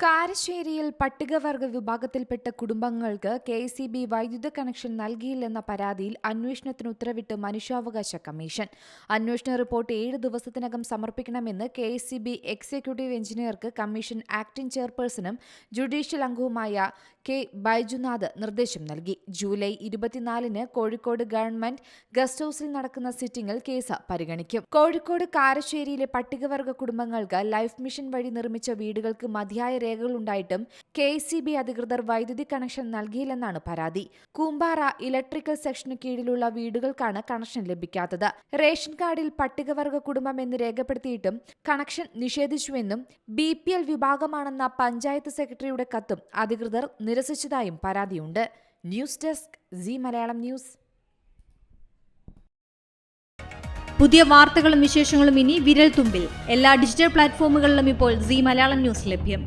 കാരശ്ശേരിയിൽ പട്ടികവർഗ വിഭാഗത്തിൽപ്പെട്ട കുടുംബങ്ങൾക്ക് കെ സി ബി വൈദ്യുത കണക്ഷൻ നൽകിയില്ലെന്ന പരാതിയിൽ അന്വേഷണത്തിന് ഉത്തരവിട്ട് മനുഷ്യാവകാശ കമ്മീഷൻ. അന്വേഷണ റിപ്പോർട്ട് ഏഴ് ദിവസത്തിനകം സമർപ്പിക്കണമെന്ന് കെ സി ബി എക്സിക്യൂട്ടീവ് എഞ്ചിനീയർക്ക് കമ്മീഷൻ ആക്ടിംഗ് ചെയർപേഴ്സണും ജുഡീഷ്യൽ അംഗവുമായ കെ ബൈജുനാഥ് നിർദ്ദേശം നൽകി. ജൂലൈ ഇരുപത്തിനാലിന് കോഴിക്കോട് ഗവൺമെന്റ് ഗസ്റ്റ് ഹൌസിൽ നടക്കുന്ന സിറ്റിംഗിൽ കേസ് പരിഗണിക്കും. കോഴിക്കോട് കാരശ്ശേരിയിലെ പട്ടികവർഗ കുടുംബങ്ങൾക്ക് ലൈഫ് മിഷൻ വഴി നിർമ്മിച്ച വീടുകൾക്ക് മതിയായ രേഖകളുണ്ടായിട്ടും കെ സി ബി അധികൃതർ വൈദ്യുതി കണക്ഷൻ നൽകിയില്ലെന്നാണ് പരാതി. കൂമ്പാറ ഇലക്ട്രിക്കൽ സെക്ഷന് കീഴിലുള്ള വീടുകൾക്കാണ് കണക്ഷൻ ലഭിക്കാത്തത്. റേഷൻ കാർഡിൽ പട്ടികവർഗ കുടുംബം എന്ന് രേഖപ്പെടുത്തിയിട്ടും കണക്ഷൻ നിഷേധിച്ചുവെന്നും ബി പി എൽ വിഭാഗമാണെന്ന പഞ്ചായത്ത് സെക്രട്ടറിയുടെ കത്തും അധികൃതർ നിരസിച്ചതായും പരാതിയുണ്ട്. News desk Zee Malayalam news. പുതിയ വാർത്തകളും വിശേഷങ്ങളും ഇനി വിരൽ തുമ്പിൽ എല്ലാ ഡിജിറ്റൽ പ്ലാറ്റ്ഫോമുകളിലും ഇപ്പോൾ സി മലയാളം ന്യൂസ് ലഭ്യം.